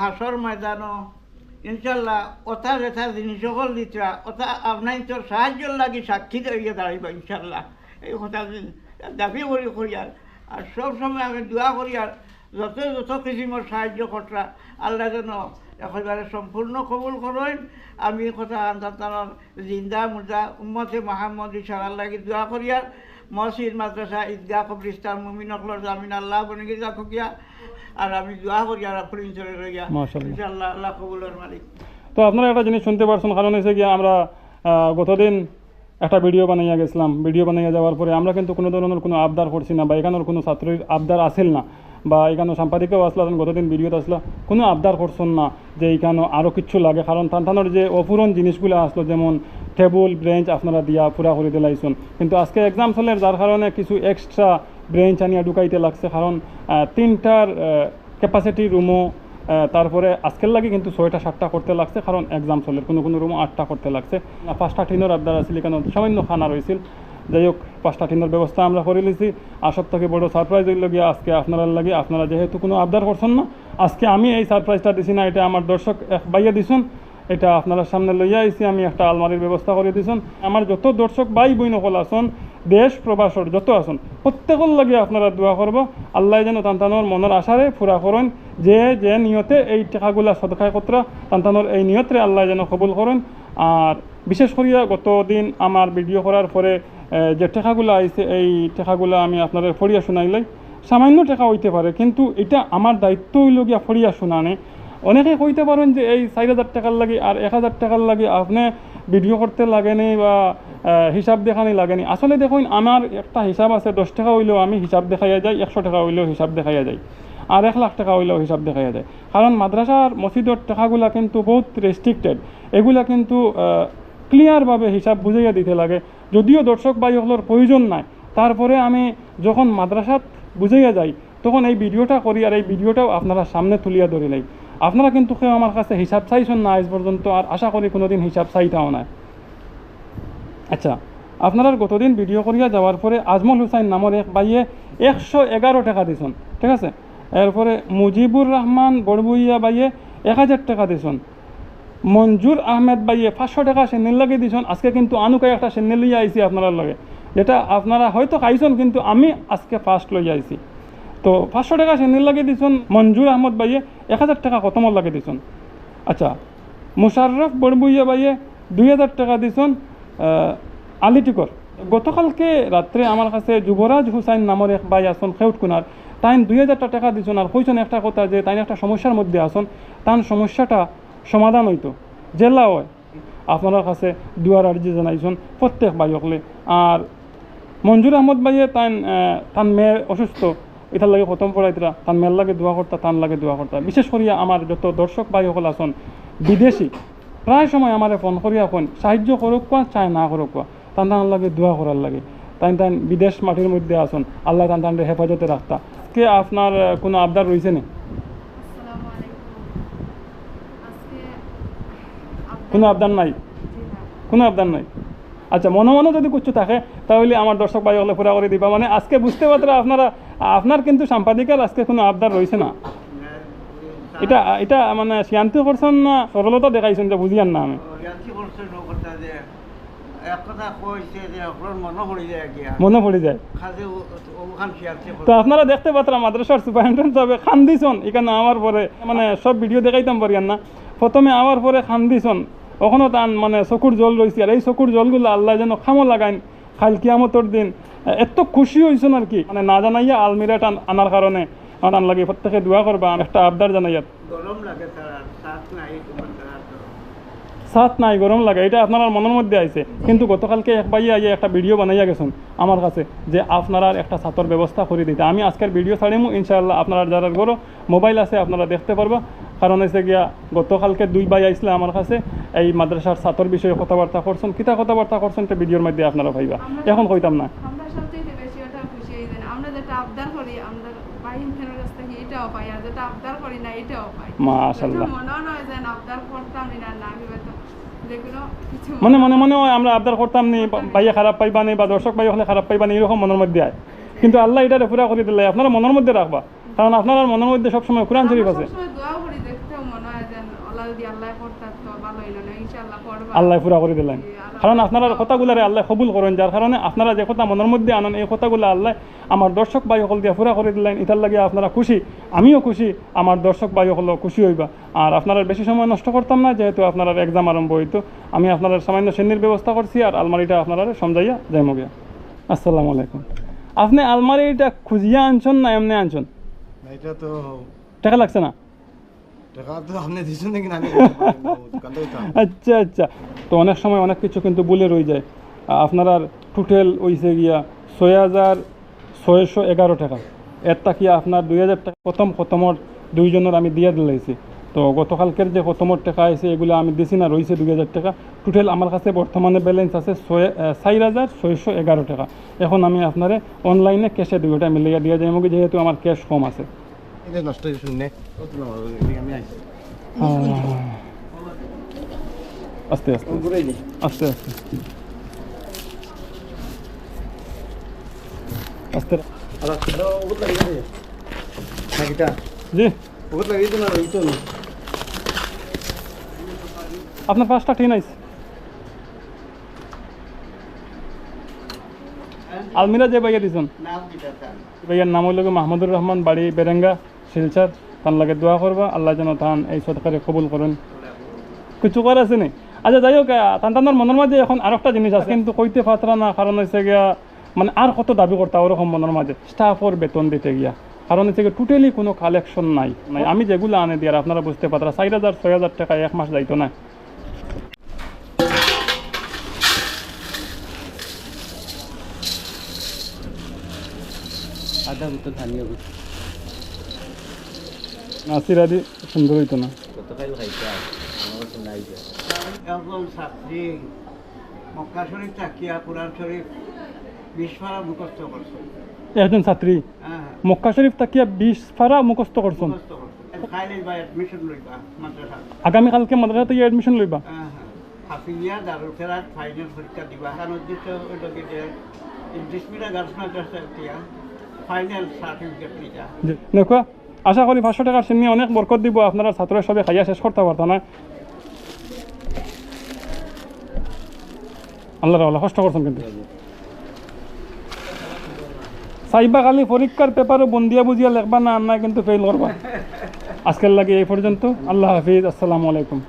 হাসর ময়দানও ইনশাল্লাহ ওটা যেটা জিনিস সকল দিতরা ওটা আপনার তোর সাহায্যর লাগি সাক্ষী দিয়ে দাঁড়াইব ইনশাল্লাহ। এই কথা দাবি করি করিয়ার আর সব সময় আমি দোয়া করিয়ার যত যত কিসিমর সাহায্য কর্তা আল্লাহ যেন একেবারে সম্পূর্ণ কবুল করেন আমি কথা আন্দার জিন্দা মুর্দা উম্মতে মাহমদ ইশার লাগি দোয়া করিয়ার মসজিদ মাদ্রাসা ঈদগাহ কবরিস্তান মুমিন অকলর জামিন আল্লাহ বনে গিয়ে রাখিয়া আর আমি দোয়া করিয়ার আপনি চলে রইয়া মাশাআল্লাহ। আল্লাহ কবুলের মালিক। তো আপনারা একটা জিনিস শুনতে পারছেন কারণ হচ্ছে গিয়ে আমরা গতদিন একটা ভিডিও বানাইয়া গেছিলাম। ভিডিও বানাইয়া যাওয়ার পরে আমরা কিন্তু কোনো ধরনের কোনো আবদার করছি না বা এখানের কোনো ছাত্রীর আবদার আসেল না বা এখানে সাংবাদিকও আসলাম গতদিন ভিডিওতে আসলো কোনো আবদার করছেন না যে এখানে আরও কিছু লাগে। কারণ তান্তানোর যে অপূরণ জিনিসগুলো আসলো যেমন টেবুল ব্রেঞ্চ আপনারা দিয়া পুরা করে দিলাইছেন। কিন্তু আজকে এক্সাম চলে যার কারণে কিছু এক্সট্রা ব্রেঞ্চ আনিয়া ঢুকাইতে লাগছে কারণ তিনটার ক্যাপাসিটি রুমও তারপরে আজকের লাগে কিন্তু ছয়টা, সাতটা করতে লাগছে, কারণ এক্সাম চলে। কোনো কোনো রুম আটটা করতে লাগছে। পাঁচটা টিনের আবদার আছিল, কেন সামান্য খানা রয়েছিল যাই হোক, পাঁচটা টিনের ব্যবস্থা আমরা করে নিয়েছি আর সব থেকে বড় সারপ্রাইজ হইল গিয়ে, আজকে আপনারা লাগে, আপনারা যেহেতু কোনো আবদার করছেন না, আজকে আমি এই সারপ্রাইজটা দিছি না, এটা আমার দর্শক এক বাইয়া দিছুন। এটা আপনারা সামনে লইয়া আইছি, আমি একটা আলমারির ব্যবস্থা করে দিছুন। আমার যত দর্শক ভাই বই নকল আসন দেশ প্রবাসর যত আসন প্রত্যেকর লাগে আপনারা দোয়া করব। আল্লাহ যেন তান্তানোর মনের আশারে ফুরা করেন। যে যে নিয়তে এই টাকাগুলা সদকায় কত্রা, তান্তানোর এই নিয়তে আল্লাহ যেন কবুল করেন। আর বিশেষ করিয়া গত দিন আমার ভিডিও করার পরে যে টাকাগুলো আইছে, এই টাকাগুলো আমি আপনাদের ফরিয়া শুনাইলাই। সামান্য টাকা হইতে পারে, কিন্তু এটা আমার দায়িত্ব হইল গিয়া ফরিয়া শুনানে। অনেকে কইতে পারেন যে, এই চার হাজার টাকার লাগে আর এক হাজার টাকার লাগে আপনি ভিডিও করতে লাগেনি বা হিসাব দেখানি লাগেনি। আসলে দেখুন, আমার একটা হিসাব আছে, দশ টাকা হইলেও আমি হিসাব দেখাইয়া যাই, একশো টাকা হইলেও হিসাব দেখাইয়া যাই, আর এক লাখ টাকা হইলেও হিসাব দেখাইয়া যায় কারণ মাদ্রাসার মসজিদের টাকাগুলা কিন্তু বহুত রেস্ট্রিক্টেড এগুলা কিন্তু ক্লিয়ারভাবে হিসাব বুঝাইয়া দিতে লাগে। যদিও দর্শক ভাই হলোর প্রয়োজন নাই। তারপরে আমি যখন মাদ্রাসাত বুঝাইয়া যাই, তখন এই ভিডিওটা করি আর এই ভিডিওটাও আপনারা সামনে তুলিয়া ধরিলাই। আপনারা কিন্তু কেউ আমার কাছে হিসাব চাইছেন না আজ পর্যন্ত, আর আশা করি কোনোদিন হিসাব চাইতাও না আচ্ছা আপনারা গতদিন ভিডিও করিয়া যাওয়ার পরে আজমল হুসাইন নামের এক বাইয়ে একশো এগারো টাকা দিছন, ঠিক আছে? এরপরে মুজিবুর রহমান বড়বুইয়া বাইয়ে এক হাজার টাকা দিছন মঞ্জুর আহমেদ বাইয়ে পাঁচশো টাকা সেন্নেল লাগে দিছন, আজকে কিন্তু আনুকাই একটা সেন্নেল লইয়া আইছি আপনারা লগে। যেটা আপনারা হয়তো খাইছেন, কিন্তু আমি আজকে ফার্স্ট লইয়া আইছি। তো পাঁচশো টাকা সেন্নেল লাগে দিছন মঞ্জুর আহমদ বাইয়ে এক হাজার টাকা কতমল লাগে দিছন আচ্ছা মুশাররফ বড়বুইয়া বাইয়ে দুই হাজার টাকা দিছন আলিটিকর গতকালকে রাত্রে আমার কাছে যুবরাজ হুসাইন নামের এক ভাই আসন খেউট কুনার তাই দুই হাজারটা টাকা দিছন আর কইছেন একটা কথা যে তাই একটা সমস্যার মধ্যে আসন তার সমস্যাটা সমাধান হইতো জেলা হয়। আপনার কাছে দুয়ার আর্জি জানাইছেন প্রত্যেক ভাই হকলে আর মঞ্জুর আহমদ ভাইয়ে তান তান মেয়ে অসুস্থ। এটার লাগে প্রথম পড়াইতরা তান মেয়ের লাগে দোয়া করতা তান লাগে দোয়া করতা বিশেষ করিয়া আমার যত দর্শক ভাই সকল আছেন বিদেশি প্রায় সময় আমারে ফোন করিয়া ফোন সাহায্য করুক কোয়া চায় না করুক কোয়া তান তান লাগে দোয়া করার লাগে। তাই তাই বিদেশ মাটির মধ্যে আসুন আল্লাহ তান তান হেফাজতে রাখতা কে আপনার কোনো আবদার রয়েছে না? কোনো আবদার নাই? কোনো আবদার নাই? আচ্ছা মনে মনে যদি কিছু থাকে তাহলে আমার দর্শক ভাই হলে পুরা করে দিবা। মানে আজকে বুঝতে পারতে আপনারা আপনার কিন্তু সাংবাদিকের আজকে কোনো আবদার রয়েছে না। এটা এটা মানে শান্তি করছেন না সরলতা দেখাইছেন যে বুঝিয়ান না আমি? মনে পড়ে যায় তো আপনারা দেখতে পাত্রা মাদ্রাসার সুপারিনটেন্ডেন্ট সাহেব খান দিছন এখানে আমার পরে মানে সব ভিডিও দেখাইতাম পারিয়ান না। প্রথমে আমার পরে খান দিছন। ওখানেও তান মানে চকুর জল রয়েছে আর এই চকুর জলগুলো আল্লাহ যেন খামো লাগাইন। খাল কিয়ামতর দিন এত খুশি হয়েছেন আর কি। মানে না জানাইয়া আলমিরাটা আনার কারণে আমার লাগে প্রত্যেকে দোয়া করবা একটা আবদার জানাইয়া গরম সাত নাই তোমার তার সাত নাই গরম লাগে। এটা আপনার মনের মধ্যে আইছে কিন্তু গতকালকে এক ভাইয়া আইয়া একটা ভিডিও বানাইয়া গেছেন আমার কাছে যে আপনারা একটা ছাত্র ব্যবস্থা করে দিতে। আমি আজকের ভিডিও ছাড়িমু ইনশাআল্লাহ। আপনারা যারা গরো মোবাইল আছে আপনারা দেখতে পারবা কারণ হয়েছে গিয়া গতকালকে দুই ভাই আইসলে আমার কাছে এই মাদ্রাসার ছাত্র বিষয়ে কথাবার্তা করছেন। কিতা কথাবার্তা করছেন এটা ভিডিওর মধ্যে আপনারা ভাইবা। এখন কইতাম না। মনে মনে মনে হয় আমরা আবদার করতাম নি ভাইয়া খারাপ পাইবা নি বা দর্শক ভাই হলে খারাপ পাইবা নি এরকম মনের মধ্যে আয়। কিন্তু আল্লাহ এটা পুরা করে দিলে আপনারা মনের মধ্যে রাখবা। কারণ আপনার মনের মধ্যে সবসময় কোরআন শরীফ আছে সবসময় দোয়াও করি দেখতেও মনে হয় যে আল্লাহ যদি আল্লাহ পড়তার তো ভালো না ইনশাআল্লাহ পড়বা আল্লাহ পুরা করে দিলেন। কারণ আপনারা কথাগুলারে আল্লাহ কবুল করেন যার কারণে আপনারা যে কথা মনের মধ্যে আনেন এই কথাগুলো আল্লাহ আমার দর্শক ভাই সকল দিয়ে পুরা করে দিলেন। ইতার লাগে আপনারা খুশি আমিও খুশি আমার দর্শক ভাই সকল খুশি হইবা। আর আপনারা বেশি সময় নষ্ট করতাম না যেহেতু আপনারা এক্সাম আরম্ভ হইতো। আমি আপনারা সামান্য শ্রেণির ব্যবস্থা করছি আর আলমারিটা আপনারা সমঝাইয়া যাইমো গিয়া। আসসালামু আলাইকুম। আপনি আলমারিটা খুঁজিয়া আনছেন না এমনি আনছেন? এটা তো টাকা লাগছে না? টাকা তো আপনি নাকি আমি। আচ্ছা আচ্ছা। তো অনেক সময় অনেক কিছু কিন্তু বলে রয়ে যায়। আপনার আর টোটাল হইছে গিয়া ছয় হাজার ছয়শো এগারো টাকা। এর তাকিয়া আপনার দুই হাজার টাকা? প্রথম খতমর দুইজনের আমি দিয়ে দিলাইছি। তো গতকালকের যে খতমর টাকা আছে এগুলো আমি দিছি না রয়েছে দুই হাজার টাকা। টোটাল আমার কাছে বর্তমানে ব্যালেন্স আছে ছয় চার হাজার ছয়শো এগারো টাকা। এখন আমি আপনারে অনলাইনে ক্যাশে দুইটা মিলিয়ে দিয়ে যাই যেহেতু আমার ক্যাশ কম আছে। এটা নষ্ট হয়ে শুনে কত না, এদিকে আমি আইছি। আস্তে আস্তে। আস্তে আস্তে আস্তে আর সেটা ওগুলো লাগিয়ে দে। নাকিটা? জি ওগুলো লাগিয়ে দিন আর ওই তো না। আপনার পাঁচটা ঠিক আছে আলমিরা যে ভাইয়া দিছেন? ভাইয়ার নাম হইল মাহমুদুর রহমান বাড়ি বেরেঙ্গা শিলচার। তার লাগে দোয়া করবা আল্লাহ যেন তান এই সদকারে কবুল করেন। কিছু করার আছে নি? আচ্ছা যাই হোক তান মনের মাঝে এখন আর একটা জিনিস আছে কিন্তু কইতে পাত্রা না কারণ হচ্ছে গিয়া মানে আর কত দাবি করতে ওরকম মনের মাঝে? স্টাফর বেতন দিতে গিয়া। কারণ হচ্ছে গিয়ে টোটালি কোনো কালেকশন নাই। নাই আমি যেগুলো আনে দিয়ে আর আপনারা বুঝতে পাত্রা চার হাজার ছয় হাজার টাকা এক মাস যাইতো না। আধা মতো ধানিয়া নাসির আদি সুন্দর হইতো না। গতকাল খাইছে তো একজন ছাত্রী। মক্কা শরীফ তাকিয়া কোরআন শরীফ বিশ পারা মুখস্থ করছে একজন ছাত্রী হ্যাঁ মক্কা শরীফ তাকিয়া বিশ মুখস্থ করছেন। লইবা মাদ্রাসা। আগামীকালকে মাদ্রাসা থেকে এডমিশন লইবা। হ্যাঁ হ্যাঁ। হাফিজিয়া দারুল খেরাত ফাইনাল পরীক্ষা দিবা। উদ্দেশ্য গার্লস মাদ্রাসা দেখো আশা করি পাঁচশো টাকার শ্রেণি অনেক বরকত দিব, আপনারা ছাত্রের সবে খাইয়া শেষ করতে পারতো না। আল্লাহ আল্লাহ কষ্ট করছেন কিন্তু। সাইবা খালি পরীক্ষার পেপারও বন্দিয়া বুঝিয়া লেখবা না আর না কিন্তু ফেল করবা। আজকের লাগে এই পর্যন্ত। আল্লাহ হাফিজ, আসসালামু আলাইকুম।